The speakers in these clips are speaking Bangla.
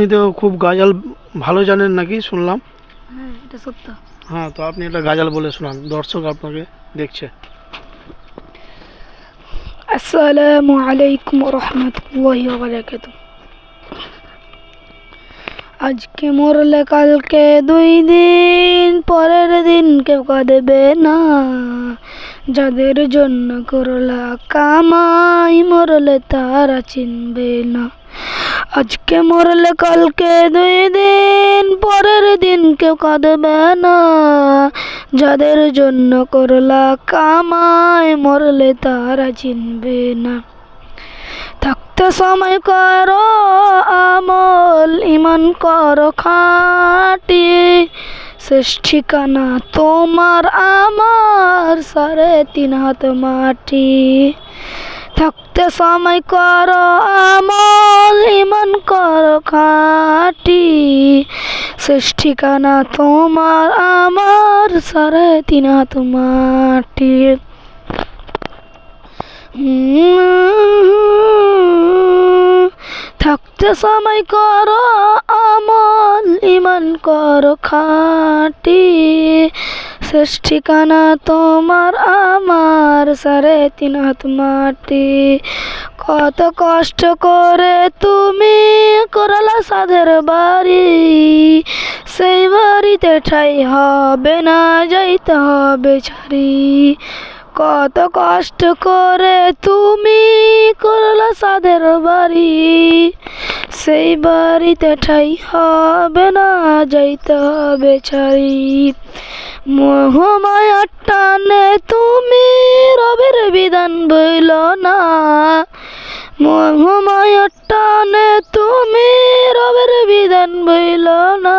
আপনি তো খুব গাজাল ভালো জানেন নাকি? শুনলাম। হ্যাঁ এটা সত্য। হ্যাঁ তো আপনি একটা গাজাল বলে শোনান। দর্শক আপনাকে দেখছে। আসসালামু আলাইকুম রহমতুল্লাহি বারাকাত আজকে মরলে কালকে দুই দিন পরের দিন কেউ কাঁদবে না। যাদের জন্য করলা কামাই মরলে তারা চিনবে না। আজকে মরলে কালকে দুই দিন, পরের দিন কেউ কাঁদবে না। যাদের জন্য করলা কামায়, মরলে তারা চিনবে না। থাকতে সময় করো, আমল ইমান করো খাটি। শেষ ঠিকানা তোমার আমার, সাড়ে তিন হাত মাটি। থাকতে সময় করো, আমল ইমান করো খাটি। শেষ ঠিকানা তোমার, আমার সাড়ে তিন হাত মাটি। থাকতে সময় করো, আমল ইমান করো খাটি। শেষ ঠিকানা তোমার, আমার সাড়ে তিন হাত মাটি। কত কষ্ট করে তুমি করলা সাধের বাড়ি। সেই বাড়িতে ঠাই হবে না, যাইতে হবে ছাড়ি। কত কষ্ট করে তুমি করলা সাধের বাড়ি। সেই বাড়িতে ঠাই হবে না, যাইতে হবে ছাই। মোহমায়ার টানে তুমি রবের বিধান বইল না। মোহমায়ার টানে তুমি রবের বিধান বইল না।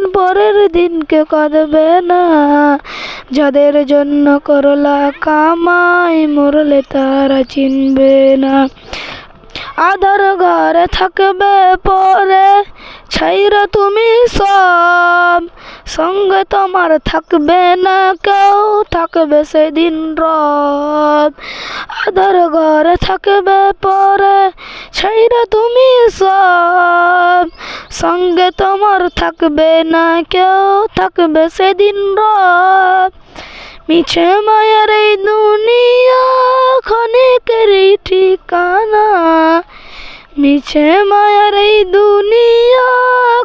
পরের দিন কাঁদবে না। যাদের জন্য করলা কামাই, মরলে তারা চিনবে না। আধার ঘরে থাকবে পরে, ছাইরা তুমি সব। সঙ্গে তোমার থাকবে না কেউ, থাকবে সেদিন রব। আধার ঘরে থাকবে পরে, ছাইরা তুমি সব। সঙ্গে তোমার থাকবে না কেউ, থাকবে সেদিন রব মিছে মায়ার এই দুনিয়া ক্ষণিকেরই ঠিকানা। মিছে মায়ার এই দুনিয়া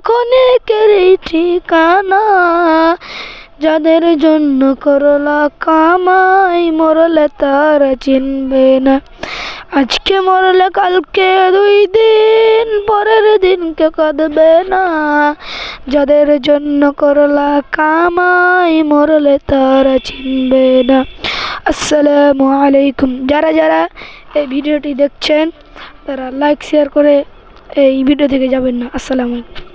ক্ষণিকেরই ঠিকানা। যাদের জন্য করলা কামাই, মরলে তারা চিনবে না। আজকে মরলে কালকে দুই দিন, পরের দিনকে কাঁদবে না। যাদের জন্য করলা কামাই, মরলে তারা চিনবে না। আসসালামু আলাইকুম। যারা যারা এই ভিডিওটি দেখছেন, তারা লাইক শেয়ার করে এই ভিডিও থেকে যাবেন না। আসসালামু আলাইকুম।